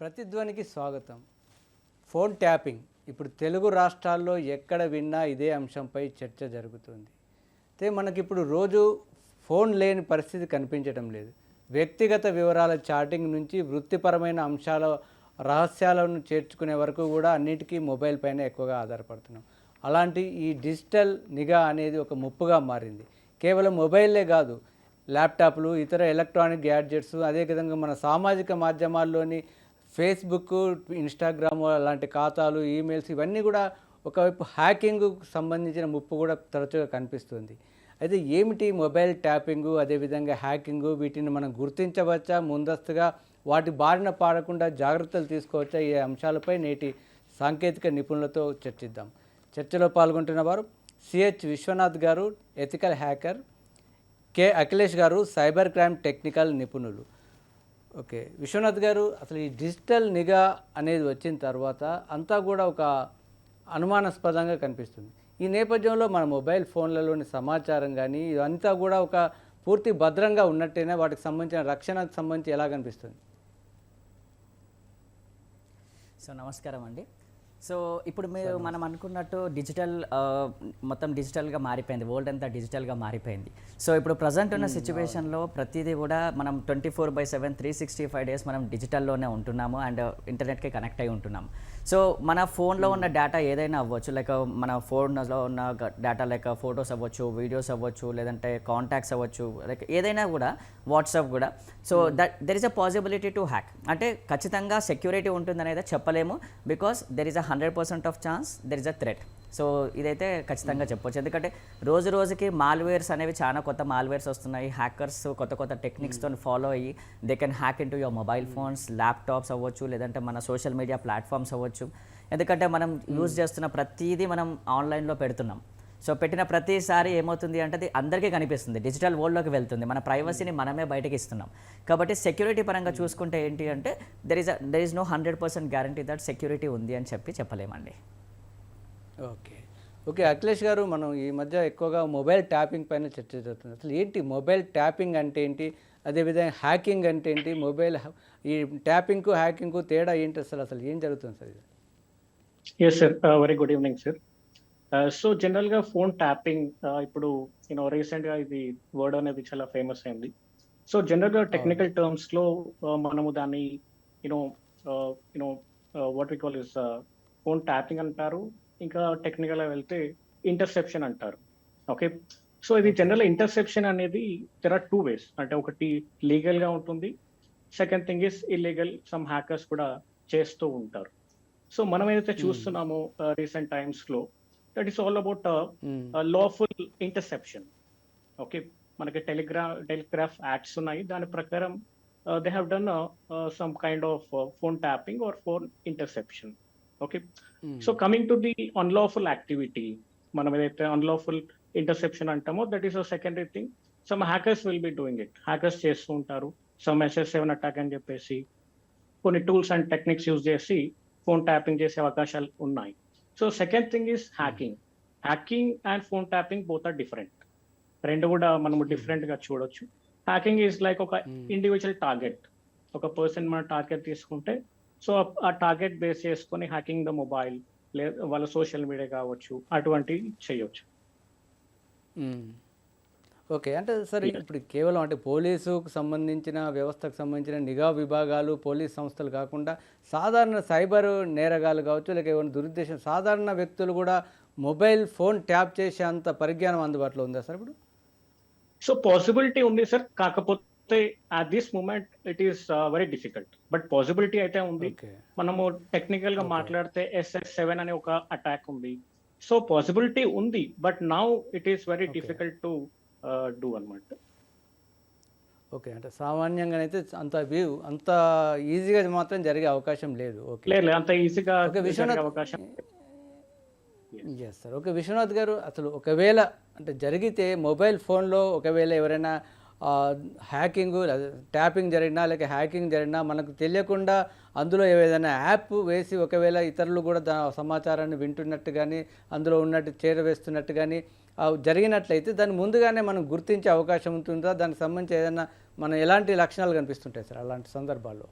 ప్రతిధ్వనికి స్వాగతం. Phone tapping. ఇప్పుడు తెలుగు రాష్ట్రాల్లో ఎక్కడ విన్నా ఇదే అంశంపై చర్చ జరుగుతుంది. అయితే మనకి ఇప్పుడు రోజు ఫోన్ లేని పరిస్థితి కనిపించడం లేదు. వ్యక్తిగత వివరాల చాటింగ్ నుంచి వృత్తిపరమైన అంశాల రహస్యాలను చేర్చుకునే వరకు కూడా అన్నిటికీ మొబైల్ పైన ఎక్కువగా ఆధారపడుతున్నాం. అలాంటి ఈ డిజిటల్ నిఘా అనేది ఒక ముప్పుగా మారింది. కేవలం మొబైల్లే కాదు ల్యాప్టాప్లు ఇతర ఎలక్ట్రానిక్ గ్యాడ్జెట్స్ అదేవిధంగా మన సామాజిక మాధ్యమాల్లోని ఫేస్బుక్ ఇన్స్టాగ్రామ్ అలాంటి ఖాతాలు ఈమెయిల్స్ ఇవన్నీ కూడా ఒకవైపు హ్యాకింగ్ సంబంధించిన ముప్పు కూడా తరచుగా కనిపిస్తుంది. అయితే ఏమిటి మొబైల్ ట్యాపింగ్ అదేవిధంగా హ్యాకింగు? వీటిని మనం గుర్తించవచ్చా? ముందస్తుగా వాటి బారిన పాడకుండా జాగ్రత్తలు తీసుకోవచ్చా? ఈ అంశాలపై నేటి సాంకేతిక నిపుణులతో చర్చిద్దాం. చర్చలో పాల్గొంటున్న వారు సిహెచ్ విశ్వనాథ్ గారు ethical hacker K Akhilesh garu cyber crime technical నిపుణులు. ఓకే. విశ్వనాథ్ గారు అసలు ఈ డిజిటల్ నిఘా అనేది వచ్చిన తర్వాత అంతా కూడా ఒక అనుమానాస్పదంగా కనిపిస్తుంది. ఈ నేపథ్యంలో మన మొబైల్ ఫోన్లలోని సమాచారం కానీ ఇదంతా కూడా ఒక పూర్తి భద్రంగా ఉన్నట్టేనా? వాటికి సంబంధించిన రక్షణకు సంబంధించి ఎలా కనిపిస్తుంది? సో నమస్కారం అండి. సో ఇప్పుడు మీరు మనం అనుకున్నట్టు డిజిటల్ మొత్తం డిజిటల్గా మారిపోయింది. వరల్డ్ అంతా డిజిటల్గా మారిపోయింది. సో ఇప్పుడు ప్రజెంట్ ఉన్న సిచ్యువేషన్లో ప్రతిదీ కూడా మనం twenty four by seven three sixty five days మనం డిజిటల్లోనే ఉంటున్నాము అండ్ ఇంటర్నెట్కి కనెక్ట్ అయి ఉంటున్నాము. సో మన ఫోన్లో ఉన్న డేటా ఏదైనా అవ్వచ్చు లైక్ మన ఫోన్లో ఉన్న డేటా లైక్ ఫొటోస్ అవ్వచ్చు వీడియోస్ అవ్వచ్చు లేదంటే కాంటాక్ట్స్ అవ్వచ్చు లైక్ ఏదైనా కూడా వాట్సాప్ కూడా. So that there is a possibility to hack అంటే ఖచ్చితంగా సెక్యూరిటీ ఉంటుందనేది చెప్పలేము because there is a hundred percent of chance there is a threat so ఇదైతే ఖచ్చితంగా చెప్పొచ్చు. ఎందుకంటే రోజు రోజుకి మాల్వేర్స్ అనేవి చాలా కొత్త మాల్వేర్స్ వస్తున్నాయి. హ్యాకర్స్ కొత్త కొత్త టెక్నిక్స్తో ఫాలో అయ్యి they can hack in to your mobile phones laptops అవ్వచ్చు లేదంటే మన సోషల్ మీడియా ప్లాట్ఫామ్స్ అవ్వచ్చు. ఎందుకంటే మనం యూజ్ చేస్తున్న ప్రతిదీ మనం ఆన్లైన్లో పెడుతున్నాం. సో పెట్టిన ప్రతిసారి ఏమవుతుంది అంటే అది అందరికీ కనిపిస్తుంది. డిజిటల్ వరల్డ్లోకి వెళ్తుంది. మన ప్రైవసీని మనమే బయటకి ఇస్తున్నాం. కాబట్టి సెక్యూరిటీ పరంగా చూసుకుంటే ఏంటి అంటే there is there is no hundred percent guarantee that security ఉంది అని చెప్పి చెప్పలేమండి. ఓకే. ఓకే అఖిలేష్ గారు మనం ఈ మధ్య ఎక్కువగా మొబైల్ ట్యాపింగ్ పైన చర్చ జరుగుతుంది. అసలు ఏంటి మొబైల్ ట్యాపింగ్ అంటే ఏంటి? అదేవిధంగా హ్యాకింగ్ అంటే ఏంటి? మొబైల్ ఈ ట్యాపింగ్కు హ్యాకింగ్కు తేడా ఏంటి అసలు? అసలు ఏం జరుగుతుంది సార్ ఇది? Yes sir very good evening sir so జనరల్గా ఫోన్ ట్యాపింగ్ ఇప్పుడు యూనో రీసెంట్గా ఇది వర్డ్ అనేది చాలా ఫేమస్ అయింది. సో జనరల్గా టెక్నికల్ టర్మ్స్లో uh, మనము దాన్ని you know you know what we call is phone tapping అంటారు. ఇంకా టెక్నికల్గా వెళ్తే ఇంటర్సెప్షన్ అంటారు. ఓకే సో ఇది జనరల్ ఇంటర్సెప్షన్ అనేది దెర్ ఆర్ టూ వేస్ అంటే ఒకటి లీగల్గా ఉంటుంది. Second thing is illegal some hackers కూడా చేస్తూ ఉంటారు. సో మనం ఏదైతే చూస్తున్నామో రీసెంట్ టైమ్స్లో that is all about. Lawful interception okay మనకి టెలిగ్రా టెలిగ్రాఫ్ యాక్ట్స్ ఉన్నాయి. దాని ప్రకారం they have done some kind of phone tapping or phone interception okay hmm. So coming to the unlawful activity మనం ఏదైతే unlawful interception అంటామో that is a secondary thing some hackers will be doing it hackers చేస్తూ ఉంటారు. Some SS seven attack అని చెప్పేసి కొన్ని tools and techniques use చేసి phone tapping చేసే అవకాశాలు ఉన్నాయి. So second thing is hacking hacking and phone tapping both are different రెండు కూడా మనము డిఫరెంట్గా చూడొచ్చు. హ్యాకింగ్ ఈజ్ లైక్ ఒక Hmm. ఇండివిజువల్ టార్గెట్ ఒక పర్సన్ మన టార్గెట్ తీసుకుంటే సో ఆ టార్గెట్ బేస్ చేసుకొని హ్యాకింగ్ ద మొబైల్ లేదా వాళ్ళ సోషల్ మీడియా కావచ్చు అటువంటివి చేయొచ్చు. మ్మ్. ఓకే. అంటే సరే ఇప్పుడు కేవలం అంటే పోలీసుకు సంబంధించిన వ్యవస్థకు సంబంధించిన నిఘా విభాగాలు పోలీస్ సంస్థలు కాకుండా సాధారణ సైబర్ నేరగాలు కావచ్చు లేక ఏమైనా దురుద్దేశం సాధారణ వ్యక్తులు కూడా మొబైల్ ఫోన్ ట్యాప్ చేసే అంత పరిజ్ఞానం అందుబాటులో ఉందా సార్ ఇప్పుడు? సో పాసిబిలిటీ ఉంది సార్. కాకపోతే at this moment it is very difficult but possibility అయితే ఉంది. మనము టెక్నికల్గా. మాట్లాడితే ఎస్ఎస్ సెవెన్ అనే ఒక అటాక్ ఉంది. సో పాసిబిలిటీ ఉంది but now it is very. Difficult to do అనమాట ఓకే అంటే సామాన్యంగానైతే అంత వ్యూ అంత ఈజీగా మాత్రం జరిగే అవకాశం లేదు. ఓకే లేదు అంత ఈజీగా విశ్వనాథ్ అవకాశం ఎస్ సార్ ఓకే విశ్వనాథ్ గారు అసలు ఒకవేళ అంటే జరిగితే మొబైల్ ఫోన్లో ఒకవేళ ఎవరైనా హ్యాకింగ్ ట్యాపింగ్ జరిగినా లేక హ్యాకింగ్ జరిగినా మనకు తెలియకుండా అందులో ఏదైనా యాప్ వేసి ఒకవేళ ఇతరులు కూడా దా సమాచారాన్ని వింటున్నట్టు కానీ అందులో ఉన్నట్టు చేరవేస్తున్నట్టు కానీ జరిగినట్లయితే దాన్ని ముందుగానే మనం గుర్తించే అవకాశం ఉంటుందా? దానికి సంబంధించి ఏదైనా మన ఎలాంటి లక్షణాలు కనిపిస్తుంటాయి సార్ అలాంటి సందర్భాల్లో?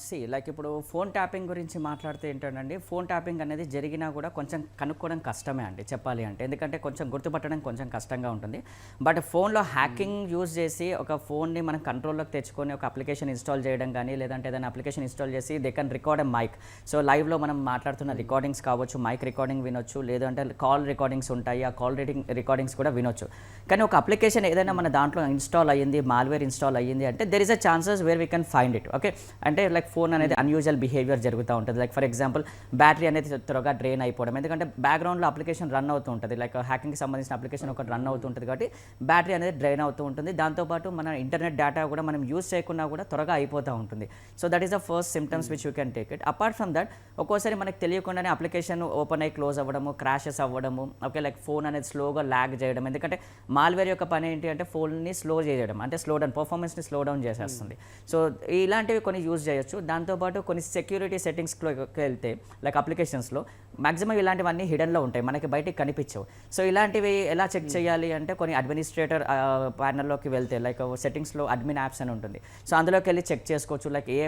సి లైక్ ఇప్పుడు ఫోన్ ట్యాపింగ్ గురించి మాట్లాడితే ఏంటంటే ఫోన్ ట్యాపింగ్ అనేది జరిగినా కూడా కొంచెం కనుక్కోవడం కష్టమే అండి చెప్పాలి అంటే. ఎందుకంటే కొంచెం గుర్తుపట్టడం కొంచెం కష్టంగా ఉంటుంది. బట్ ఫోన్లో హ్యాకింగ్ యూజ్ చేసి ఒక ఫోన్ని మనం కంట్రోల్లోకి తెచ్చుకొని ఒక అప్లికేషన్ ఇన్స్టాల్ చేయడం కానీ లేదంటే ఏదైనా అప్లికేషన్ ఇన్స్టాల్ చేసి they can record a mic so లైవ్లో మనం మాట్లాడుతున్న రికార్డింగ్స్ కావచ్చు మైక్ రికార్డింగ్ వినొచ్చు లేదంటే కాల్ రికార్డింగ్స్ ఉంటాయి ఆ కాల్ రీడింగ్ రికార్డింగ్స్ కూడా వినొచ్చు. కానీ ఒక అప్లికేషన్ ఏదైనా మన దాంట్లో ఇన్స్టాల్ అయ్యింది మాల్వేర్ ఇన్స్టాల్ అయ్యింది అంటే there is a chances where we can find it okay అంటే లైక్ ఫోన్ అనేది అన్యూజువల్ బిహేవియర్ జరుగుతూ ఉంటుంది. లైక్ ఫర్ ఎగ్జాంపుల్ బ్యాటరీ అనేది త్వరగా డ్రైన్ అయిపోవడం. ఎందుకంటే బ్యాక్గ్రౌండ్లో అప్లికేషన్ రన్ అవుతూ ఉంటుంది. లైక్ హ్యాకింగ్కి సంబంధించిన అప్లికేషన్ ఒకటి రన్ అవుతూ ఉంటుంది కాబట్టి బ్యాటరీ అనేది డ్రైన్ అవుతూ ఉంటుంది. దాంతోపాటు మన ఇంటర్నెట్ డేటా కూడా మనం యూస్ చేయకుండా కూడా త్వరగా అయిపోతూ ఉంటుంది. So that is the first symptoms which you can take it apart from that ఒక్కోసారి మనకు తెలియకుండానే అప్లికేషన్ ఓపెన్ అయ్యి క్లోజ్ అవ్వడము క్రాషెస్ అవ్వడము ఓకే లైక్ ఫోన్ అనేది స్లోగా ల్యాగ్ చేయడం. ఎందుకంటే మాల్వేర్ యొక్క పని ఏంటి అంటే ఫోన్ని స్లో చేయడం. అంటే స్లో డౌన్ పర్ఫార్మెన్స్ని స్లో డౌన్ చేసేస్తుంది. సో ఇలాంటివి కొన్ని యూజ్ చేయొచ్చు. దాంతోపాటు కొన్ని సెక్యూరిటీ సెట్టింగ్స్లోకి వెళ్తే లైక్ అప్లికేషన్స్లో మాక్సిమం ఇలాంటివన్నీ హిడెన్లో ఉంటాయి. మనకి బయటికి కనిపించవు. సో ఇలాంటివి ఎలా చెక్ చేయాలి అంటే కొన్ని అడ్మినిస్ట్రేటర్ ప్యానల్లోకి వెళ్తే లైక్ సెట్టింగ్స్లో అడ్మిన్ యాప్స్ అని ఉంటుంది. సో అందులోకి వెళ్ళి చెక్ చేసుకోవచ్చు. లైక్ ఏ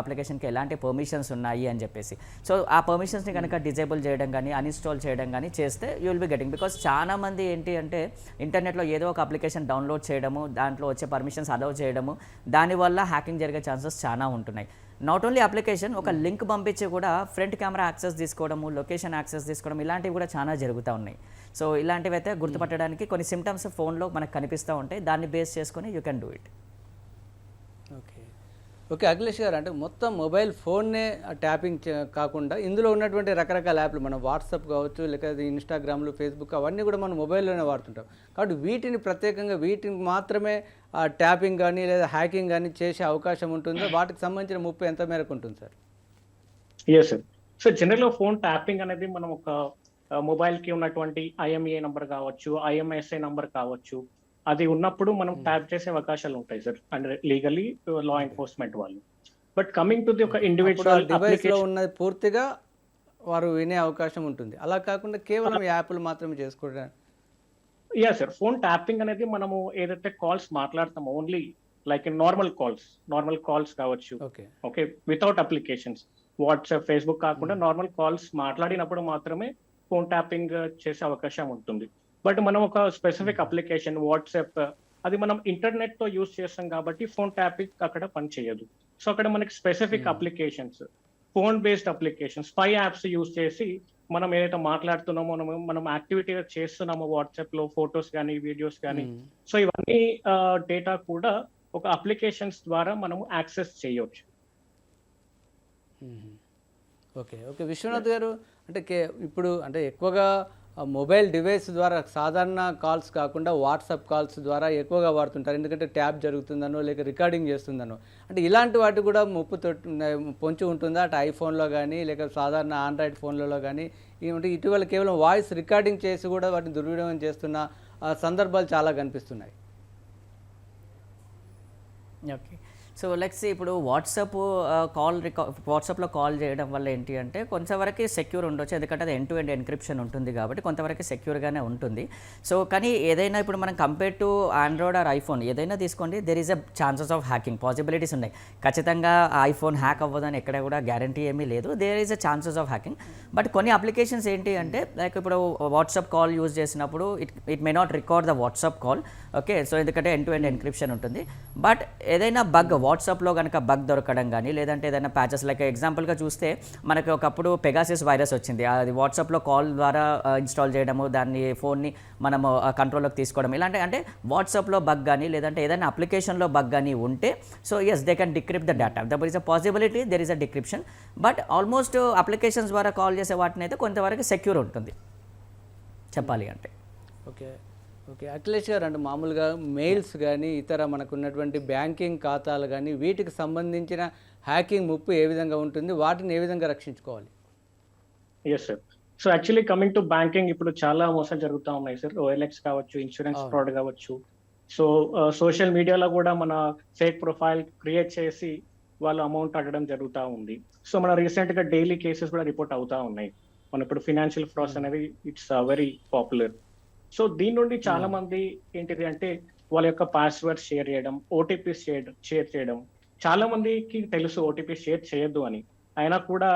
అప్లికేషన్కి ఎలాంటి పర్మిషన్స్ ఉన్నాయి అని చెప్పేసి. సో ఆ పర్మిషన్స్ని కనుక డిజేబుల్ చేయడం కానీ అన్ఇన్స్టాల్ చేయడం కానీ చేస్తే you will be getting because చాలా మంది ఏంటి అంటే ఇంటర్నెట్లో ఏదో ఒక అప్లికేషన్ డౌన్లోడ్ చేయడము దాంట్లో వచ్చే పర్మిషన్స్ అలౌ చేయడము దానివల్ల హ్యాకింగ్ జరిగే ఛాన్సెస్ చాలా ఉంటున్నాయి. నాట్ ఓన్లీ అప్లికేషన్ ఒక లింక్ పంపించి కూడా ఫ్రంట్ కెమెరా యాక్సెస్ తీసుకోవడము లొకేషన్ యాక్సెస్ తీసుకోవడం ఇలాంటివి కూడా చాలా జరుగుతూ ఉన్నాయి. సో ఇలాంటివి అయితే గుర్తుపట్టడానికి కొన్ని సిమ్టమ్స్ ఫోన్లో మనకు కనిపిస్తూ ఉంటాయి. దాన్ని బేస్ చేసుకొని you can do it okay Akhilesh garu అంటే మొత్తం మొబైల్ ఫోన్నే ట్యాపింగ్ కాకుండా ఇందులో ఉన్నటువంటి రకరకాల యాప్లు మనం వాట్సాప్ కావచ్చు లేకపోతే ఇన్స్టాగ్రామ్లు ఫేస్బుక్ అవన్నీ కూడా మనం మొబైల్లోనే వాడుతుంటాం. కాబట్టి వీటిని ప్రత్యేకంగా వీటిని మాత్రమే ట్యాపింగ్ కానీ లేదా హ్యాకింగ్ కానీ చేసే అవకాశం ఉంటుందో? వాటికి సంబంధించిన ముప్పు ఎంత మేరకు ఉంటుంది sir? Yes sir so general phone tapping అనేది మనం ఒక మొబైల్కి ఉన్నటువంటి ఐఎంఏ నంబర్ కావచ్చు ఐఎంఎస్ఐ నంబర్ కావచ్చు అది ఉన్నప్పుడు మనం ట్యాప్ చేసే అవకాశాలు ఉంటాయి sir and legally law enforcement వాళ్ళు. బట్ కమింగ్ టు ది ఒక ఇండివిజువల్ డివైస్లో ఉన్నది పూర్తిగా వారు వినే అవకాశం ఉంటుంది. అలా కాకుండా కేవలం యాప్లు మాత్రమే చేసుకోవడానికి యా సార్ ఫోన్ ట్యాపింగ్ అనేది మనము ఏదైతే calls మాట్లాడతామో only like normal calls normal calls కావచ్చు. Okay okay without applications WhatsApp Facebook కాకుండా నార్మల్ కాల్స్ మాట్లాడినప్పుడు మాత్రమే ఫోన్ ట్యాపింగ్ చేసే అవకాశం ఉంటుంది. బట్ మనం ఒక స్పెసిఫిక్ అప్లికేషన్ వాట్సాప్ అది మనం ఇంటర్నెట్తో యూస్ చేస్తాం కాబట్టి ఫోన్ ట్యాపింగ్ అక్కడ పని చేయదు. సో అక్కడ మనకి specific applications phone based application spy apps use చేసి మనం ఏదైతే మాట్లాడుతున్నామో మనం మనం యాక్టివిటీ చేస్తున్నామో వాట్సాప్లో ఫొటోస్ కానీ వీడియోస్ కానీ మ్మ్. సో ఇవన్నీ డేటా కూడా ఒక అప్లికేషన్స్ ద్వారా మనము యాక్సెస్ చేయొచ్చు. మ్మ్. ఓకే ఓకే విశ్వనాథ్ గారు అంటే ఇప్పుడు అంటే ఎక్కువగా మొబైల్ డివైస్ ద్వారా సాధారణ కాల్స్ కాకుండా వాట్సాప్ కాల్స్ ద్వారా ఎక్కువగా వాడుతుంటారు. ఎందుకంటే ట్యాప్ జరుగుతుందనో లేక రికార్డింగ్ చేస్తుందనో. అంటే ఇలాంటి వాటి కూడా ముప్పు పొంచి ఉంటుందా? అటు ఐఫోన్లో కానీ లేక సాధారణ ఆండ్రాయిడ్ ఫోన్లలో కానీ ఏమంటే ఇటీవల కేవలం వాయిస్ రికార్డింగ్ చేసి కూడా వాటిని దుర్వినియోగం చేస్తున్న సందర్భాలు చాలా కనిపిస్తున్నాయి. ఓకే సో లెక్స్ ఇప్పుడు వాట్సాప్ కాల్ రికా వాట్సాప్లో కాల్ చేయడం వల్ల ఏంటి అంటే కొంతవరకు సెక్యూర్ ఉండొచ్చు. ఎందుకంటే అది ఎండ్ టు ఎండ్ ఎన్క్రిప్షన్ ఉంటుంది కాబట్టి కొంతవరకు సెక్యూర్గానే ఉంటుంది. సో కానీ ఏదైనా ఇప్పుడు మనం compare to Android or iPhone ఏదైనా తీసుకోండి there is a chances of hacking possibilities ఉన్నాయి. ఖచ్చితంగా ఐఫోన్ హ్యాక్ అవ్వదని ఎక్కడ కూడా గ్యారంటీ ఏమీ లేదు. There is a chances of hacking but కొన్ని అప్లికేషన్స్ ఏంటి అంటే లైక్ ఇప్పుడు వాట్సాప్ కాల్ యూజ్ చేసినప్పుడు it it may not record the WhatsApp call okay so ఎందుకంటే ఎండ్ టు ఎండ్ ఎన్క్రిప్షన్ ఉంటుంది. బట్ ఏదైనా బగ్ వాట్సాప్లో కనుక బగ్ దొరకడం కానీ లేదంటే ఏదైనా ప్యాచెస్ లైక్ ఎగ్జాంపుల్గా చూస్తే మనకి ఒకప్పుడు పెగాసిస్ వైరస్ వచ్చింది. అది వాట్సాప్లో కాల్ ద్వారా ఇన్స్టాల్ చేయడము దాన్ని ఫోన్ని మనము కంట్రోల్లోకి తీసుకోవడం ఇలాంటి అంటే వాట్సాప్లో బగ్ కానీ లేదంటే ఏదైనా అప్లికేషన్లో బగ్ కానీ ఉంటే so yes they can decrypt the data there is a possibility there is a decryption but almost applications ద్వారా కాల్ చేసే వాటిని అయితే కొంతవరకు సెక్యూర్ ఉంటుంది. చెప్పాలి అంటే. ఓకే. ఓకే అఖిలేష్ గారు అంటే మామూలుగా మెయిల్స్ కానీ ఇతర మనకు ఉన్నటువంటి బ్యాంకింగ్ ఖాతాలు కానీ వీటికి సంబంధించిన హ్యాకింగ్ ముప్పు ఏ విధంగా ఉంటుంది? వాటిని ఏ విధంగా రక్షించుకోవాలి? Yes sir so actually coming to banking ఇప్పుడు చాలా మోసాలు జరుగుతూ ఉన్నాయి సార్ ఓఎల్ఎక్స్ కావచ్చు ఇన్సూరెన్స్. ఫ్రాడ్ కావచ్చు. సో సోషల్ మీడియాలో కూడా మన ఫేక్ ప్రొఫైల్ క్రియేట్ చేసి వాళ్ళు అమౌంట్ అడగడం జరుగుతూ ఉంది. సో మన రీసెంట్గా డైలీ కేసెస్ కూడా రిపోర్ట్ అవుతా ఉన్నాయి. మన ఇప్పుడు ఫినాన్షియల్ ఫ్రాడ్స్ అనేది ఇట్స్ వెరీ పాపులర్ సో దీని నుండి చాలా మంది ఏంటిది అంటే వాళ్ళ యొక్క పాస్వర్డ్ షేర్ చేయడం ఓటీపీ షేర్ షేర్ చేయడం. చాలా మందికి తెలుసు ఓటీపీ షేర్ చేయొద్దు అని. అయినా కూడా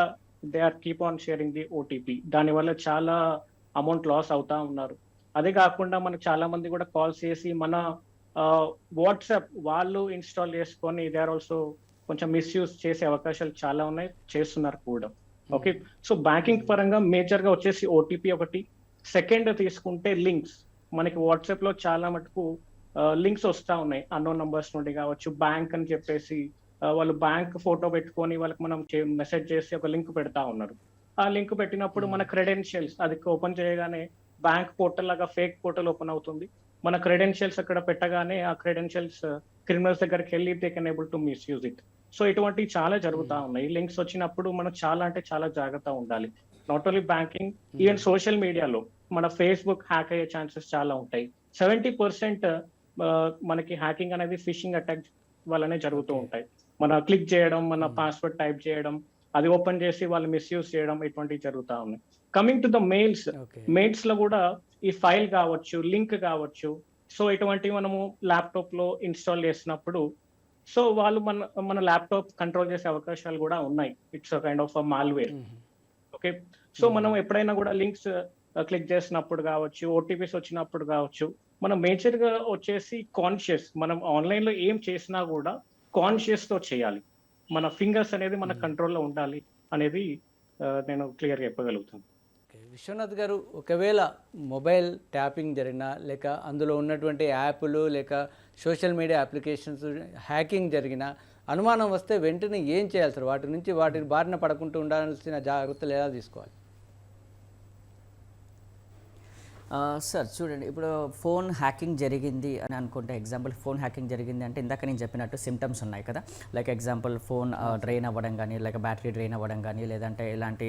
they are keep on sharing the OTP దానివల్ల చాలా అమౌంట్ లాస్ అవుతా ఉన్నారు. అదే కాకుండా మనకు చాలా మంది కూడా కాల్ చేసి మన వాట్సాప్ వాళ్ళు ఇన్స్టాల్ చేసుకొని దే ఆర్ ఆల్సో కొంచెం మిస్యూజ్ చేసే అవకాశాలు చాలా ఉన్నాయి చేస్తున్నారు కూడా. ఓకే సో బ్యాంకింగ్ పరంగా మేజర్గా వచ్చేసి ఓటీపీ ఒకటి సెకండ్ తీసుకుంటే లింక్స్. మనకి వాట్సాప్లో చాలా మటుకు లింక్స్ వస్తా ఉన్నాయి. అన్నోన్ నంబర్స్ నుండి కావచ్చు బ్యాంక్ అని చెప్పేసి వాళ్ళు బ్యాంక్ ఫోటో పెట్టుకొని వాళ్ళకి మనం మెసేజ్ చేసి ఒక లింక్ పెడతా ఉన్నారు. ఆ లింక్ పెట్టినప్పుడు మన క్రెడెన్షియల్స్ అది ఓపెన్ చేయగానే బ్యాంక్ పోర్టల్ లాగా ఫేక్ పోర్టల్ ఓపెన్ అవుతుంది. మన క్రెడెన్షియల్స్ అక్కడ పెట్టగానే ఆ క్రెడెన్షియల్స్ క్రిమినల్స్ దగ్గరికి వెళ్ళి they can able to misuse it so ఇటువంటివి చాలా జరుగుతా ఉన్నాయి. లింక్స్ వచ్చినప్పుడు మనం చాలా అంటే చాలా జాగ్రత్త ఉండాలి. Not only banking even social మీడియాలో మన ఫేస్బుక్ హ్యాక్ అయ్యే ఛాన్సెస్ చాలా ఉంటాయి. సెవెంటీ పర్సెంట్ మనకి హ్యాకింగ్ అనేది ఫిషింగ్ అటాక్ వల్లనే జరుగుతూ ఉంటాయి. మన క్లిక్ చేయడం మన పాస్వర్డ్ టైప్ చేయడం అది ఓపెన్ చేసి వాళ్ళు మిస్యూజ్ చేయడం ఇటువంటివి జరుగుతా ఉన్నాయి. కమింగ్ టు ద మెయిల్స్ మెయిల్స్లో కూడా ఈ ఫైల్ కావచ్చు లింక్ కావచ్చు. సో ఇటువంటివి మనము ల్యాప్టాప్లో ఇన్స్టాల్ చేసినప్పుడు సో వాళ్ళు మన మన ల్యాప్టాప్ కంట్రోల్ చేసే అవకాశాలు కూడా ఉన్నాయి. It's kind of malware okay so మనం ఎప్పుడైనా కూడా లింక్స్ క్లిక్ చేసినప్పుడు కావచ్చు ఓటీపీస్ వచ్చినప్పుడు కావచ్చు మనం మేజర్గా వచ్చేసి కాన్షియస్ మనం ఆన్లైన్లో ఏం చేసినా కూడా కాన్షియస్తో చేయాలి. మన ఫింగర్స్ అనేది మన కంట్రోల్లో ఉండాలి అనేది నేను క్లియర్ చెప్పగలుగుతాను. విశ్వనాథ్ గారు ఒకవేళ మొబైల్ ట్యాపింగ్ జరిగినా లేక అందులో ఉన్నటువంటి యాప్లు లేక సోషల్ మీడియా అప్లికేషన్స్ హ్యాకింగ్ జరిగినా అనుమానం వస్తే వెంటనే ఏం చేయాలి సార్? వాటి నుంచి వాటి బారిన పడకుండా ఉండాల్సిన జాగ్రత్తలు ఎలా తీసుకోవాలి? సార్ చూడండి ఇప్పుడు ఫోన్ హ్యాకింగ్ జరిగింది అని అనుకుంటే ఎగ్జాంపుల్ ఫోన్ హ్యాకింగ్ జరిగింది అంటే ఇందాక నేను చెప్పినట్టు సిమ్టమ్స్ ఉన్నాయి కదా. లైక్ ఎగ్జాంపుల్ ఫోన్ డ్రైన్ అవ్వడం కానీ లైక్ బ్యాటరీ డ్రైన్ అవ్వడం కానీ లేదంటే ఇలాంటి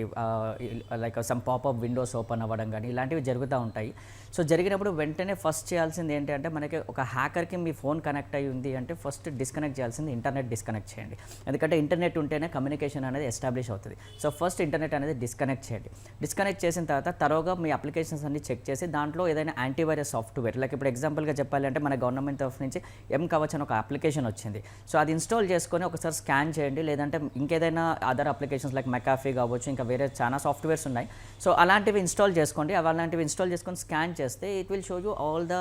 like some popup windows open అవ్వడం కానీ ఇలాంటివి జరుగుతూ ఉంటాయి. సో జరిగినప్పుడు వెంటనే ఫస్ట్ చేయాల్సింది ఏంటి అంటే మనకి ఒక హ్యాకర్కి మీ ఫోన్ కనెక్ట్ అయ్యి ఉంది అంటే ఫస్ట్ డిస్కనెక్ట్ చేయాల్సింది ఇంటర్నెట్ డిస్కనెక్ట్ చేయండి. ఎందుకంటే ఇంటర్నెట్ ఉంటేనే కమ్యూనికేషన్ అనేది ఎస్టాబ్లిష్ అవుతుంది. సో ఫస్ట్ ఇంటర్నెట్ అనేది డిస్కనెక్ట్ చేయండి. డిస్కనెక్ట్ చేసిన తర్వాత తరోగా మీ అప్లికేషన్స్ అన్ని చెక్ చేసి దాంట్లో ఏదైనా యాంటీవైరస్ సాఫ్ట్వేర్ లైక్ ఇప్పుడు ఎగ్జాంపుల్గా చెప్పాలి అంటే మన గవర్నమెంట్ తరఫు నుంచి ఎం కవచ్ అని ఒక అప్లికేషన్ వచ్చింది. సో అది ఇన్స్టాల్ చేసుకొని ఒకసారి స్కాన్ చేయండి. లేదంటే ఇంకేదైనా అదర్ అప్లికేషన్స్ లైక్ మెకాఫీ కావచ్చు ఇంకా వేరే చాలా సాఫ్ట్వేర్స్ ఉన్నాయి. సో అలాంటివి ఇన్స్టాల్ చేసుకోండి. అవి అలాంటివి ఇన్స్టాల్ చేసుకొని స్కాన్ చేస్తే it will show you all the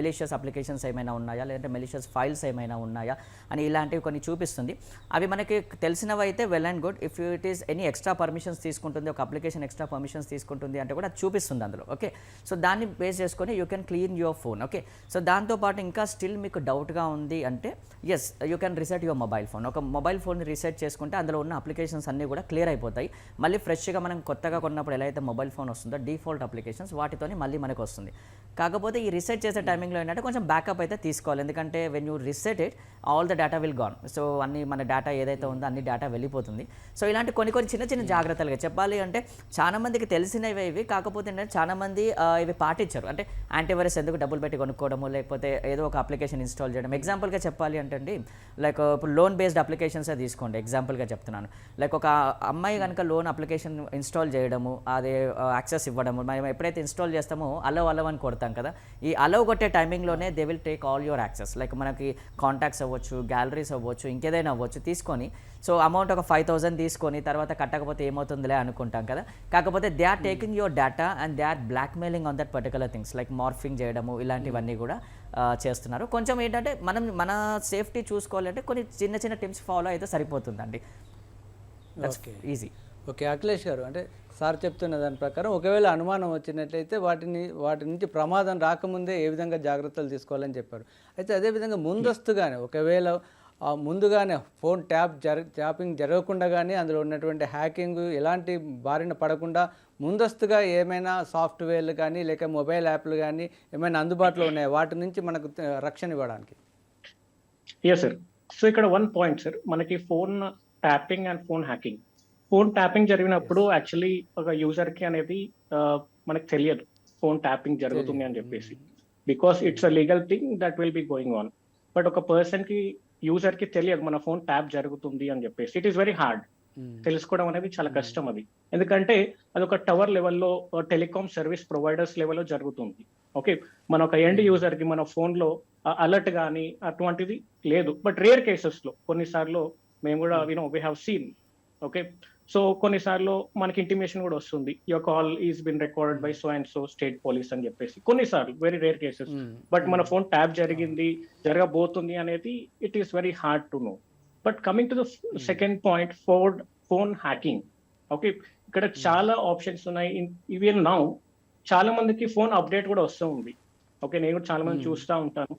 malicious applications ఏమైనా ఉన్నాయా? లేదంటే మెలిషియస్ ఫైల్స్ ఏమైనా ఉన్నాయా? అని ఇలాంటివి కొన్ని చూపిస్తుంది. అవి మనకి తెలిసినవి అయితే well and good if it is any extra permissions తీసుకుంటుంది ఒక అప్లికేషన్ ఎక్స్ట్రా పర్మిషన్స్ తీసుకుంటుంది అంటే కూడా అది చూపిస్తుంది అందులో. ఓకే సో దాన్ని బేస్ చేసుకొని you can clean your phone okay so దాంతోపాటు ఇంకా స్టిల్ మీకు డౌట్గా ఉంది అంటే yes you can reset your mobile phone ఒక మొబైల్ ఫోన్ రీసెట్ చేసుకుంటే అందులో ఉన్న అప్లికేషన్స్ అన్నీ కూడా క్లియర్ అయిపోతాయి. మళ్ళీ ఫ్రెష్గా మనం కొత్తగా కొన్నప్పుడు ఎలా అయితే మొబైల్ ఫోన్ వస్తుందో డిఫాల్ట్ అప్లికేషన్స్ వాటితో మళ్ళీ మనకు వస్తుంది. కాకపోతే ఈ రీసెట్ చేసే టైమింగ్లో ఏంటంటే కొంచెం బ్యాకప్ అయితే తీసుకోవాలి. ఎందుకంటే when you reset it all the data will gone so అన్ని మన డేటా ఏదైతే ఉందో అన్ని డేటా వెళ్ళిపోతుంది. సో ఇలాంటి కొన్ని కొన్ని చిన్న చిన్న జాగ్రత్తలుగా చెప్పాలి అంటే చాలా మందికి తెలిసినవి ఇవి. కాకపోతే ఏంటంటే చాలా మంది ఇవి పాటించరు. అంటే యాంటీవైరస్ ఎందుకు డబ్బులు పెట్టి కొనుక్కోవడము లేకపోతే ఏదో ఒక అప్లికేషన్ ఇన్స్టాల్ చేయడం. ఎగ్జాంపుల్గా చెప్పాలి అంటే లైక్ ఇప్పుడు లోన్ బేస్డ్ అప్లికేషన్స్ తీసుకోండి. ఎగ్జాంపుల్గా చెప్తున్నాను. లైక్ ఒక అమ్మాయి కనుక లోన్ అప్లికేషన్ ఇన్స్టాల్ చేయడము అదే యాక్సెస్ ఇవ్వడము మనం ఎప్పుడైతే ఇన్స్టాల్ చేస్తామో అలవ్ అలవ్ అని కొడతాం కదా. ఈ అలవ్ కొట్టే టైమింగ్లోనే they will take all your access like మనకి కాంటాక్ట్స్ అవ్వచ్చు గ్యాలరీస్ అవ్వచ్చు ఇంకేదైనా అవ్వచ్చు తీసుకొని సో అమౌంట్ ఒక ఫైవ్ థౌసండ్ తీసుకొని తర్వాత కట్టకపోతే ఏమవుతుందిలే అనుకుంటాం కదా. కాకపోతే they are taking your data and they are blackmailing on that particular things like morphing చేయడము ఇలాంటివన్నీ కూడా ఆ, చేస్తున్నారు. కొంచెం ఏంటంటే మనం మన సేఫ్టీ చూసుకోవాలంటే కొన్ని చిన్న చిన్న టిప్స్ ఫాలో అయితే సరిపోతుందండి. ఈజీ ఓకే అఖిలేష్ గారు అంటే సార్ చెప్తున్న దాని ప్రకారం ఒకవేళ అనుమానం వచ్చినట్లయితే వాటిని వాటి నుంచి ప్రమాదం రాకముందే ఏ విధంగా జాగ్రత్తలు తీసుకోవాలని చెప్పారు. అయితే అదేవిధంగా ముందస్తుగానే ఒకవేళ ముందుగానే ఫోన్ ట్యాప్ జర ట్యాపింగ్ జరగకుండా కానీ అందులో ఉన్నటువంటి హ్యాకింగ్ ఎలాంటి బారిన పడకుండా ముందస్తుగా ఏమైనా సాఫ్ట్వేర్లు కానీ లేక మొబైల్ యాప్లు కానీ ఏమైనా అందుబాటులో ఉన్నాయా? వాటి నుంచి మనకు రక్షణ ఇవ్వడానికి. ఎస్ సార్ సో ఇక్కడ వన్ పాయింట్ సార్ మనకి phone tapping and phone hacking. Phone tapping జరిగినప్పుడు యాక్చువల్లీ ఒక యూజర్కి అనేది మనకు తెలియదు ఫోన్ ట్యాపింగ్ జరుగుతుంది అని చెప్పేసి. Because it's a legal thing that will be going on but ఒక పర్సన్కి యూజర్కి తెలియదు మన ఫోన్ ట్యాప్ జరుగుతుంది అని చెప్పేసి. ఇట్ ఈస్ వెరీ హార్డ్ తెలుసుకోవడం అనేది చాలా కష్టం అది. ఎందుకంటే అది ఒక టవర్ లెవెల్లో టెలికాం సర్వీస్ ప్రొవైడర్స్ లెవెల్లో జరుగుతుంది. ఓకే మన ఒక ఎండ్ యూజర్కి మన ఫోన్లో అలర్ట్ కానీ అటువంటిది లేదు. బట్ రేర్ కేసెస్లో కొన్నిసార్లు మేము కూడా you know we have seen okay so కొన్నిసార్లు మనకి ఇంటిమేషన్ కూడా వస్తుంది. Your call is been recorded by so and so state police అని చెప్పేసి. కొన్నిసార్లు వెరీ రేర్ కేసెస్ బట్ మన ఫోన్ ట్యాప్ జరిగింది జరగబోతుంది అనేది it is very hard to know but coming to the second point phone phone hacking okay ఇక్కడ చాలా options ఉన్నాయి. ఈవెన్ నౌ చాలా మందికి ఫోన్ అప్డేట్ కూడా వస్తూ ఉంది. ఓకే నేను కూడా చాలా మంది Hmm. చూస్తూ ఉంటాను.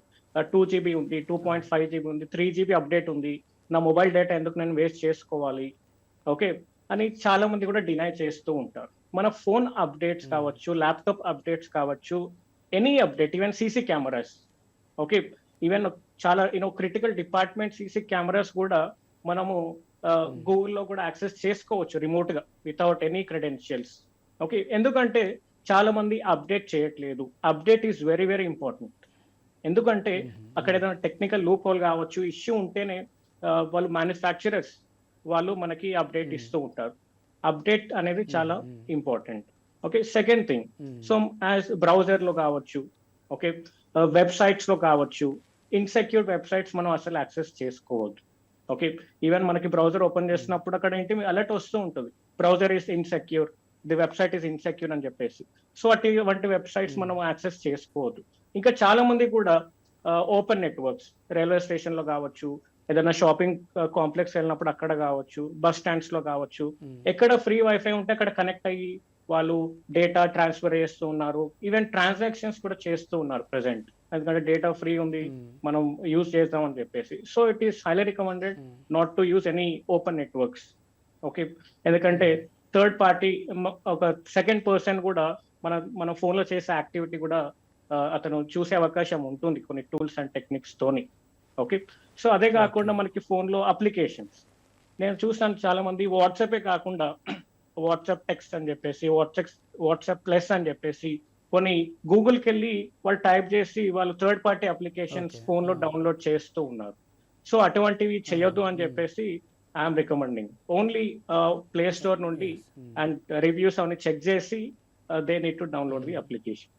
టూ జీబీ ఉంది టూ పాయింట్ ఫైవ్ జీబీ ఉంది త్రీ జీబీ అప్డేట్ ఉంది. నా మొబైల్ డేటా ఎందుకు నేను వేస్ట్ చేసుకోవాలి? ఓకే అని చాలా మంది కూడా డినై చేస్తూ ఉంటారు. మన ఫోన్ అప్డేట్స్ Hmm. కావచ్చు ల్యాప్టాప్ అప్డేట్స్ కావచ్చు any update even CC cameras okay even చాలా you know critical department CC cameras కూడా మనము గూగుల్లో కూడా యాక్సెస్ చేసుకోవచ్చు రిమోట్గా వితౌట్ ఎనీ క్రెడెన్షియల్స్ ఓకే ఎందుకంటే చాలా మంది అప్డేట్ చేయట్లేదు. Update is very very important ఎందుకంటే అక్కడ ఏదైనా టెక్నికల్ లూప్ హోల్ కావచ్చు ఇష్యూ ఉంటేనే వాళ్ళు మ్యానుఫ్యాక్చరర్స్ వాళ్ళు మనకి అప్డేట్. ఇస్తూ ఉంటారు. అప్డేట్ అనేది చాలా. Important okay second thing so as బ్రౌజర్లో కావచ్చు ఓకే వెబ్సైట్స్లో కావచ్చు ఇన్సెక్యూర్ వెబ్సైట్స్ మనం అసలు యాక్సెస్ చేసుకోవద్దు. ఓకే ఈవెన్ మనకి బ్రౌజర్ ఓపెన్ చేసినప్పుడు అక్కడ ఏంటి అలర్ట్ వస్తూ ఉంటుంది. Browser is insecure the website is insecure అని చెప్పేసి. సో అటు వంటి వెబ్సైట్స్. మనం యాక్సెస్ చేసుకోవద్దు. ఇంకా చాలా మంది కూడా ఓపెన్ నెట్వర్క్స్ రైల్వే స్టేషన్లో కావచ్చు ఏదైనా షాపింగ్ కాంప్లెక్స్ వెళ్ళినప్పుడు అక్కడ కావచ్చు బస్ స్టాండ్స్లో కావచ్చు. ఎక్కడ ఫ్రీ వైఫై ఉంటే అక్కడ కనెక్ట్ అయ్యి వాళ్ళు డేటా ట్రాన్స్ఫర్ చేస్తూ ఉన్నారు. ఈవెన్ ట్రాన్సాక్షన్స్ కూడా చేస్తూ ఉన్నారు ప్రెసెంట్ ఎందుకంటే డేటా ఫ్రీ ఉంది మనం యూజ్ చేద్దాం అని చెప్పేసి so it is highly recommended not to use any open networks okay ఎందుకంటే థర్డ్ పార్టీ ఒక సెకండ్ పర్సన్ కూడా మన మన ఫోన్లో చేసే యాక్టివిటీ కూడా అతను చూసే అవకాశం ఉంటుంది కొన్ని టూల్స్ అండ్ టెక్నిక్స్ తోని. ఓకే? సో అదే కాకుండా మనకి ఫోన్లో అప్లికేషన్స్. నేను చూసాను చాలా మంది వాట్సాపే కాకుండా వాట్సాప్ టెక్స్ట్ అని చెప్పేసి వాట్సాప్ వాట్సాప్ ప్లస్ అని చెప్పేసి కొన్ని గూగుల్కి వెళ్ళి వాళ్ళు టైప్ చేసి వాళ్ళు థర్డ్ పార్టీ అప్లికేషన్స్ Okay. ఫోన్లో Ah. డౌన్లోడ్ చేస్తూ ఉన్నారు. సో అటువంటివి చేయొద్దు అని Hmm. చెప్పేసి I'm recommending. Only play store నుండి అండ్ రివ్యూస్ అవన్నీ చెక్ చేసి they need to download the application.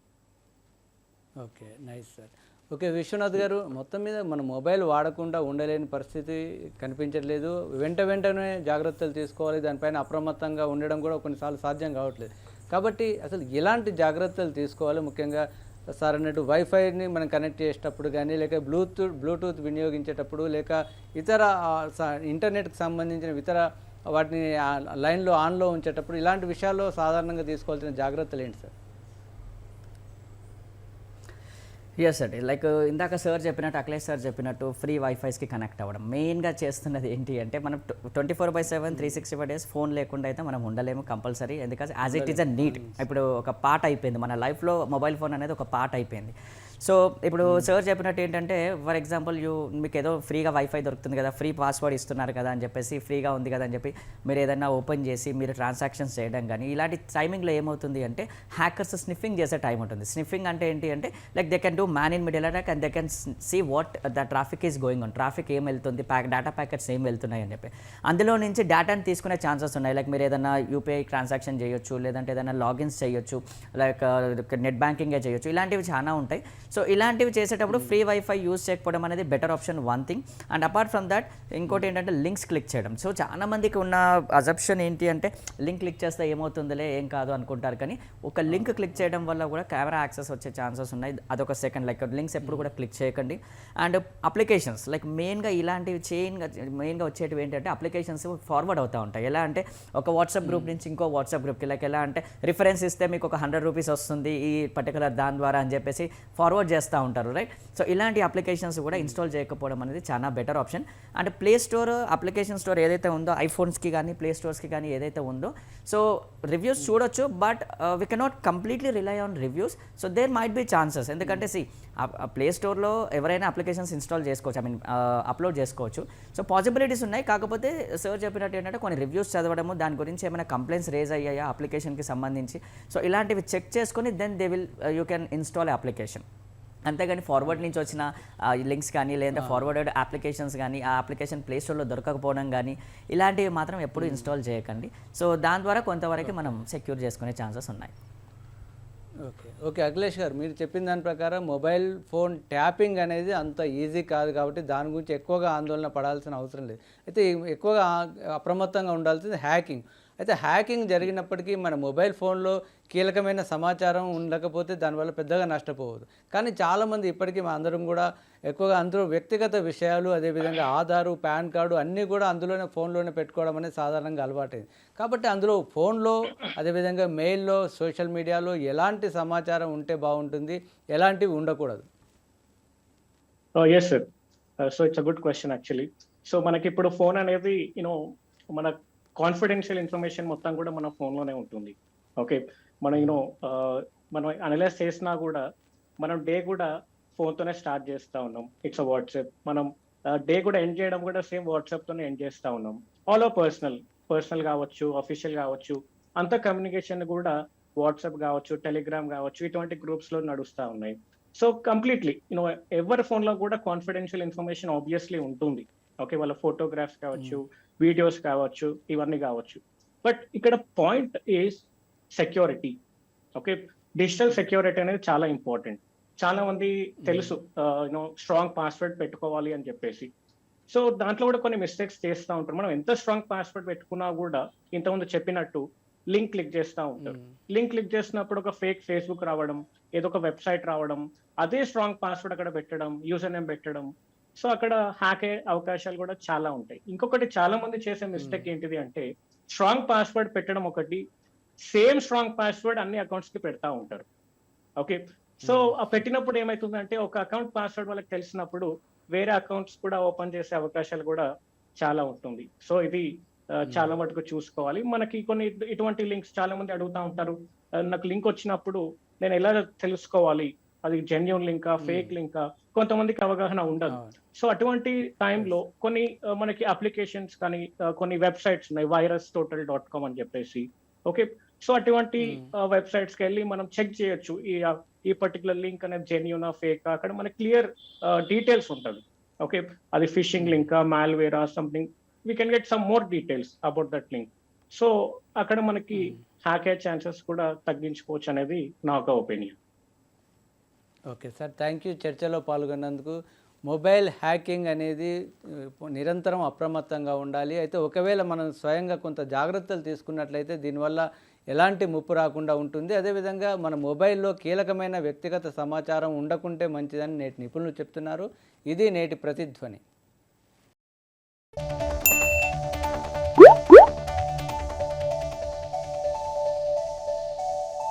Okay nice sir okay Vishwanath garu మొత్తం మీద మన మొబైల్ వాడకుండా ఉండలేని పరిస్థితి కనిపించట్లేదు. వెంట వెంటనే జాగ్రత్తలు తీసుకోవాలి. దానిపైన అప్రమత్తంగా ఉండడం కూడా కొన్నిసార్లు సాధ్యం కావట్లేదు. కాబట్టి అసలు ఎలాంటి జాగ్రత్తలు తీసుకోవాలి? ముఖ్యంగా సార్ అన్నట్టు వైఫైని మనం కనెక్ట్ చేసేటప్పుడు కానీ లేక బ్లూటూత్ బ్లూటూత్ వినియోగించేటప్పుడు లేక ఇతర స- ఇంటర్నెట్కి సంబంధించిన ఇతర వాటిని లైన్లో ఆన్లో ఉంచేటప్పుడు ఇలాంటి విషయాల్లో సాధారణంగా తీసుకోవాల్సిన జాగ్రత్తలు ఏంటి సార్? ఎస్ అండి లైక్ ఇందాక సార్ చెప్పినట్టు అఖిలేష్ సార్ చెప్పినట్టు ఫ్రీ వైఫైస్కి కనెక్ట్ అవ్వడం. మెయిన్గా చేస్తున్నది ఏంటి అంటే మనం twenty four by seven three sixty five days phone లేకుండా అయితే మనం ఉండలేము కంపల్సరీ ఎందుకంటే as it is a need ఇప్పుడు ఒక పార్ట్ అయిపోయింది. మన లైఫ్లో మొబైల్ ఫోన్ అనేది ఒక పార్ట్ అయిపోయింది. సో ఇప్పుడు సార్ చెప్పినట్టు ఏంటంటే ఫర్ ఎగ్జాంపుల్ యూ మీకు ఏదో ఫ్రీగా వైఫై దొరుకుతుంది కదా ఫ్రీ పాస్వర్డ్ ఇస్తున్నారు కదా అని చెప్పేసి ఫ్రీగా ఉంది కదా అని చెప్పి మీరు ఏదైనా ఓపెన్ చేసి మీరు ట్రాన్సాక్షన్స్ చేయడం కానీ ఇలాంటి టైమింగ్లో ఏమవుతుంది అంటే హ్యాకర్స్ స్నిఫింగ్ చేసే టైం ఉంటుంది. స్నిఫింగ్ అంటే ఏంటి అంటే like they can do man in middle attack and they can see what the traffic is going on. Traffic ఏం వెళ్తుంది ప్యాక్ డేటా ప్యాకెట్స్ ఏం వెళ్తున్నాయి అని చెప్పి. అందులో నుంచి డేటాని తీసుకునే ఛాన్సెస్ ఉన్నాయి. లైక్ మీరు ఏదైనా యూపీఐ ట్రాన్సాక్షన్ చేయొచ్చు లేదంటే ఏదైనా లాగిన్స్ చేయొచ్చు లైక్ నెట్ బ్యాంకింగే చేయొచ్చు. ఇలాంటివి చాలా ఉంటాయి. సో ఇలాంటివి చేసేటప్పుడు ఫ్రీ వైఫై యూస్ చేయకపోవడం అనేది better option one thing and apart from that ఇంకోటి ఏంటంటే లింక్స్ క్లిక్ చేయడం. సో చాలా మందికి ఉన్న అజప్షన్ ఏంటి అంటే లింక్ క్లిక్ చేస్తే ఏమవుతుందిలే ఏం కాదు అనుకుంటారు. కానీ ఒక లింక్ క్లిక్ చేయడం వల్ల కూడా కెమెరా యాక్సెస్ వచ్చే ఛాన్సెస్ ఉన్నాయి. అదొక సెకండ్ లైక్ లింక్స్ ఎప్పుడు కూడా క్లిక్ చేయకండి. అండ్ అప్లికేషన్స్ లైక్ మెయిన్గా ఇలాంటివి చైన్గా మెయిన్గా వచ్చేటివి ఏంటంటే అప్లికేషన్స్ ఫార్వర్డ్ అవుతూ ఉంటాయి. ఎలా అంటే ఒక వాట్సాప్ గ్రూప్ నుంచి ఇంకో వాట్సాప్ గ్రూప్కి లైక్ ఎలా అంటే రిఫరెన్స్ ఇస్తే మీకు ఒక హండ్రెడ్ రూపీస్ వస్తుంది ఈ పర్టికులర్ దాని ద్వారా అని చెప్పేసి ఫార్వర్డ్ చేస్తూ ఉంటారు రైట్ సో ఇలాంటి అప్లికేషన్స్ కూడా ఇన్స్టాల్ చేయకపోవడం అనేది చాలా better option and play store application store ఏదైతే ఉందో ఐఫోన్స్కి కానీ ప్లే స్టోర్స్కి కానీ ఏదైతే ఉందో సో రివ్యూస్ చూడొచ్చు but we cannot completely rely on reviews so there might be chances ఎందుకంటే సి ప్లే స్టోర్లో ఎవరైనా అప్లికేషన్స్ ఇన్స్టాల్ చేసుకోవచ్చు ఐ మీన్ అప్లోడ్ చేసుకోవచ్చు. సో పాసిబిలిటీస్ ఉన్నాయి. కాకపోతే సార్ చెప్పినట్టు ఏంటంటే కొన్ని రివ్యూస్ చదవడము దాని గురించి ఏమైనా కంప్లైంట్స్ రేజ్ అయ్యాయా అప్లికేషన్కి సంబంధించి? సో ఇలాంటివి చెక్ చేసుకొని then they will you can install application అంతేగాని ఫార్వర్డ్ నుంచి వచ్చిన లింక్స్ కానీ లేదంటే ఫార్వర్డెడ్ అప్లికేషన్స్ కానీ ఆ అప్లికేషన్ ప్లే స్టోర్లో దొరకకపోవడం కానీ ఇలాంటివి మాత్రం ఎప్పుడు ఇన్స్టాల్ చేయకండి. సో దాని ద్వారా కొంతవరకు మనం సెక్యూర్ చేసుకునే ఛాన్సెస్ ఉన్నాయి. ఓకే ఓకే అఖిలేష్ గారు మీరు చెప్పిన దాని ప్రకారం మొబైల్ ఫోన్ ట్యాపింగ్ అనేది అంత ఈజీ కాదు కాబట్టి దాని గురించి ఎక్కువగా ఆందోళన పడాల్సిన అవసరం లేదు. అయితే ఎక్కువగా అప్రమత్తంగా ఉండాల్సింది హ్యాకింగ్ అయితే హ్యాకింగ్ జరిగినప్పటికీ మన మొబైల్ ఫోన్లో కీలకమైన సమాచారం ఉండకపోతే దానివల్ల పెద్దగా నష్టపోవద్దు. కానీ చాలామంది ఇప్పటికీ మా అందరం కూడా ఎక్కువగా అందరూ వ్యక్తిగత విషయాలు అదేవిధంగా ఆధారు పాన్ కార్డు అన్నీ కూడా అందులోనే ఫోన్లోనే పెట్టుకోవడం అనేది సాధారణంగా అలవాటైంది. కాబట్టి అందులో ఫోన్లో అదేవిధంగా మెయిల్లో సోషల్ మీడియాలో ఎలాంటి సమాచారం ఉంటే బాగుంటుంది ఎలాంటివి ఉండకూడదు? Yes sir so it's a good question actually so మనకి ఇప్పుడు ఫోన్ అనేది యూనో మన కాన్ఫిడెన్షియల్ ఇన్ఫర్మేషన్ మొత్తం కూడా మన ఫోన్లోనే ఉంటుంది. ఓకే? మనం యూనో మనం అనలైజ్ చేసినా కూడా మనం డే కూడా ఫోన్తోనే స్టార్ట్ చేస్తా ఉన్నాం. ఇట్స్ వాట్సాప్ మనం డే కూడా ఎండ్ చేయడం కూడా సేమ్ వాట్సాప్తోనే ఎండ్ చేస్తా ఉన్నాం. ఆల్ ఓ పర్సనల్ పర్సనల్ కావచ్చు అఫీషియల్ కావచ్చు అంత కమ్యూనికేషన్ కూడా వాట్సాప్ కావచ్చు టెలిగ్రామ్ కావచ్చు ఇటువంటి గ్రూప్స్లో ఉన్నాయి. సో కంప్లీట్లీ యూనో ఎవరి ఫోన్లో కూడా కాన్ఫిడెన్షియల్ ఇన్ఫర్మేషన్ ఆబ్వియస్లీ ఉంటుంది. ఓకే వాళ్ళ ఫోటోగ్రాఫ్స్ కావచ్చు hmm. వీడియోస్ కావచ్చు ఇవన్నీ కావచ్చు. బట్ ఇక్కడ point is security okay digital security అనేది చాలా ఇంపార్టెంట్ చాలా మంది తెలుసు యూనో స్ట్రాంగ్ పాస్వర్డ్ పెట్టుకోవాలి అని చెప్పేసి. సో దాంట్లో కూడా కొన్ని మిస్టేక్స్ చేస్తూ ఉంటారు. మనం ఎంత స్ట్రాంగ్ పాస్వర్డ్ పెట్టుకున్నా కూడా ఇంతకుముందు చెప్పినట్టు లింక్ క్లిక్ చేస్తూ ఉంటారు. లింక్ క్లిక్ చేసినప్పుడు ఒక ఫేక్ ఫేస్బుక్ రావడం ఏదో ఒక వెబ్సైట్ రావడం అదే స్ట్రాంగ్ పాస్వర్డ్ అక్కడ పెట్టడం యూజర్ నేమ్ పెట్టడం సో అక్కడ హ్యాక్ అయ్యే అవకాశాలు కూడా చాలా ఉంటాయి. ఇంకొకటి చాలా మంది చేసే మిస్టేక్ ఏంటిది అంటే స్ట్రాంగ్ పాస్వర్డ్ పెట్టడం ఒకటి సేమ్ స్ట్రాంగ్ పాస్వర్డ్ అన్ని అకౌంట్స్కి పెడతా ఉంటారు. ఓకే? సో ఆ పెట్టినప్పుడు ఏమైతుందంటే ఒక అకౌంట్ పాస్వర్డ్ వాళ్ళకి తెలిసినప్పుడు వేరే అకౌంట్స్ కూడా ఓపెన్ చేసే అవకాశాలు కూడా చాలా ఉంటుంది. సో ఇది ఆ, చాలా మటుకు చూసుకోవాలి. మనకి కొన్ని ఇటు- ఇటువంటి లింక్స్ చాలా మంది అడుగుతా ఉంటారు. నాకు లింక్ వచ్చినప్పుడు నేను ఎలా తెలుసుకోవాలి? అది జెన్యున్ లింకా ఫేక్ లింకా కొంతమందికి అవగాహన ఉండదు. సో అటువంటి టైంలో కొన్ని ఆ, మనకి అప్లికేషన్స్ కానీ ఆ, కొన్ని వెబ్సైట్స్ ఉన్నాయి వైరస్ టోటల్ డాట్ కామ్ అని చెప్పేసి. ఓకే సో అటువంటి వెబ్సైట్స్కి వెళ్ళి మనం చెక్ చేయొచ్చు. ఈ ఈ పర్టికులర్ లింక్ అనేది జెన్యున్ ఫేక్ అక్కడ మనకి క్లియర్ డీటెయిల్స్ ఉంటుంది ఓకే అది ఫిషింగ్ లింకా మాల్వేరా something we can get some more details about that link so అక్కడ మనకి హ్యాక్ అయ్యే ఛాన్సెస్ కూడా తగ్గించుకోవచ్చు అనేది నా ఒక opinion okay sir thank you. చర్చలో పాల్గొన్నందుకు. మొబైల్ హ్యాకింగ్ అనేది నిరంతరం అప్రమత్తంగా ఉండాలి. అయితే ఒకవేళ మనం స్వయంగా కొంత జాగ్రత్తలు తీసుకున్నట్లయితే దీనివల్ల ఎలాంటి ముప్పు రాకుండా ఉంటుంది. అదేవిధంగా మన మొబైల్లో కీలకమైన వ్యక్తిగత సమాచారం ఉండకుంటే మంచిదని నేటి నిపుణులు చెప్తున్నారు. ఇది నేటి ప్రతిధ్వని.